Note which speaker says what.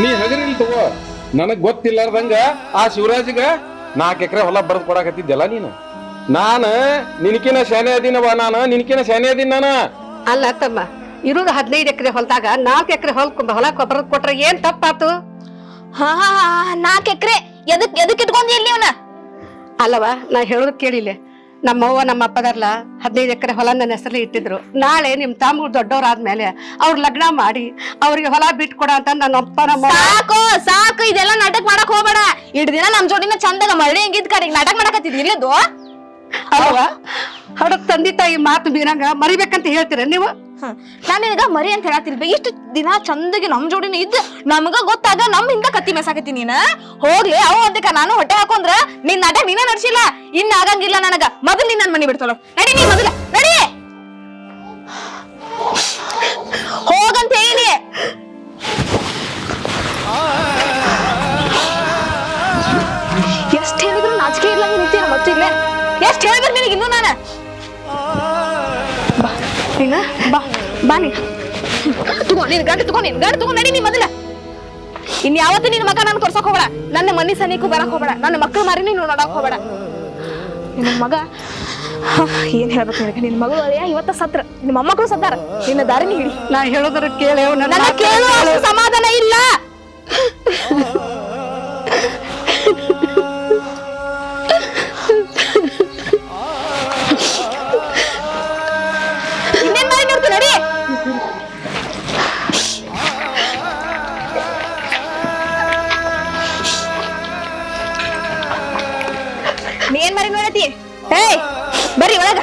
Speaker 1: ನೀ ಹಗರಿಲ್ ತಗೋ. ನನಗ್ ಗೊತ್ತಿಲ್ಲಾರ್ದಂಗ ಆ ಶಿವರಾಜ್ಗ ನಾಲ್ಕು ಎಕರೆ ಹೊಲ ಬರ್ದ್ ಕೊಡಾಕತ್ತಿದ್ದೆಲ್ಲ ನೀನು? ನಾನು ನಿನಕಿನ ಶಾನೆ ಅದೀನವ ನಾನು ನಿನಕಿನ ಶಾನೆ ಅದೀನಿ ನಾನು
Speaker 2: ಅಲ್ಲ ತಮ್ಮ ಇರೋದು ಹದಿನೈದು ಎಕರೆ ಹೊಲದಾಗ ನಾಲ್ಕು ಎಕರೆ ಹೊಲ ಹೊಲ ಬರದ್ ಕೊಟ್ರೆ ಏನ್ ತಪ್ಪಾತು?
Speaker 3: ಹಾ ನಾಲ್ಕ ಎಕರೆ. ಎದಕ್ ಎದಕ್ ಇಟ್ಕೊಂಡಿ ಇಲ್ಲಿ ಅವನ?
Speaker 2: ಅಲ್ಲವ ನಾ ಹೇಳೋದು ಕೇಳಿಲ್ಲ ನಮ್ಮವ್ವ ನಮ್ಮ ಅಪ್ಪದರ್ಲ ಹದಿನೈದು ಎಕರೆ ಹೊಲ ನನ್ನ ಹೆಸರಲ್ಲಿ ಇಟ್ಟಿದ್ರು. ನಾಳೆ ನಿಮ್ ತಾಮಗಳು ದೊಡ್ಡವರಾದ್ಮೇಲೆ ಅವ್ರ ಲಗ್ನ ಮಾಡಿ ಅವ್ರಿಗೆ ಹೊಲ ಬಿಟ್ಟು ಕೊಡ ಅಂತ ನನ್ನ ಅಪ್ಪ ನಮ್ಮ
Speaker 3: ಸಾಕು ಸಾಕು ಇದೆಲ್ಲ ನಾಟಕ ಮಾಡಕ್ ಹೋಗ್ಬೇಡ. ಇಡ್ ದಿನ ನಮ್ ಜೋಡಿನ ಚಂದಾಗ ಮಳೆ ಹೆಂಗಿದ್ ಕಡೆ ನಾಟಕ ಮಾಡಕತ್ತಿದ್ ಇಲ್ಲದು
Speaker 2: ಅವ್ರ ತಂದಿ ತಂದೆ ತಾಯಿ ಮಾತು ಮೀರಂಗ ಮರಿಬೇಕಂತ ಹೇಳ್ತೀರ ನೀವು?
Speaker 3: ನಾನು ನಿನಗ ಮರಿ ಅಂತ ಹೇಳತ್ತಿಲ್ಬೆ ಇಷ್ಟು ದಿನ ಚಂದಗೆ ನಮ್ ಜೋಡಿನ ಇದ್ದ ನಮಗ ಗೊತ್ತಾಗ ನಮ್ ಹಿಂದ ಕತ್ತಿ ಮೆಸಾಕತ್ತಿ ನೀನ. ಹೋಗ್ಲಿ, ಅವ ಅದಕ್ಕ ನಾನು ಹೊಟ್ಟೆ ಹಾಕೊಂಡ್ರ ನಿನ್ನ ನಾಟಕ ನೀನ ನಡ್ಸಿಲ್ಲ. ಇನ್ನ ಆಗಂಗಿಲ್ಲ ನನಗ. ಮೊದಲು ನೀನ್ ನನ್ ಮನಿ ಬಿಡ್ತಾಳ ನಡಿ ನೀ ಮೊದಲ. ನಡಿ. ಹೋಗಂತ ಹೇಳಿ. ಎಷ್ಟ್ ಹೇಳಿದ್ರು ನಾಚಿಕೆ ಇಲ್ಲ ನಿಂತೀರ ಮತ್ತೆ ಇಲ್ಲೇ. ಎಷ್ಟ್ ಹೇಳಿದ್ರು ನಿನಗೆ ಇನ್ನೂ ನಾನು?
Speaker 2: ನೀನ
Speaker 3: ಬಾ ಬಾ ನೀನು. ತಗೋ ನೀನ್ ಗಂಟು ತಗೋ ನೀನ್ ಗಂಟು ತಗೋ ನಡಿ ನೀ ಮೊದಲ. ಇನ್ ಯಾವತ್ತು ನಿನ್ ಮಗ ನಾನು ತೋರ್ಸಕ್ ಹೋಗ್ಬೇಡ. ನನ್ನ ಮನಿ ಸನಿಗೂ ಬರಕ್ ಹೋಗ್ಬೇಡ. ನನ್ನ ಮಕ್ಕಳು ಮಾರಿ ನೀನು ನೋಡಕ್ ಹೋಗ್ಬೇಡ. ನಿನ್ನ ಮಗ ಏನ್ ಹೇಳ್ಬೇಕು ನಿನಗೆ? ನಿನ್ನ ಮಗಳು ಅಯ್ಯ ಇವತ್ತ ಸತ್ರ. ನಿಮ್ಮ ಮೊಮ್ಮಕ್ಕಳು ಸತ್ತಾರ. ನಿನ್ನ ದಾರಿ ಹಿಡಿ.
Speaker 2: ನಾ ಹೇಳೋದ್ರ ಕೇಳಿ
Speaker 3: ಹೋಗು ನಡಿ. ನೀ ಏನ್ ಮರಿ ನೋಡತಿ ಏಯ್ ಬರ್ರಿ ಒಳಗ.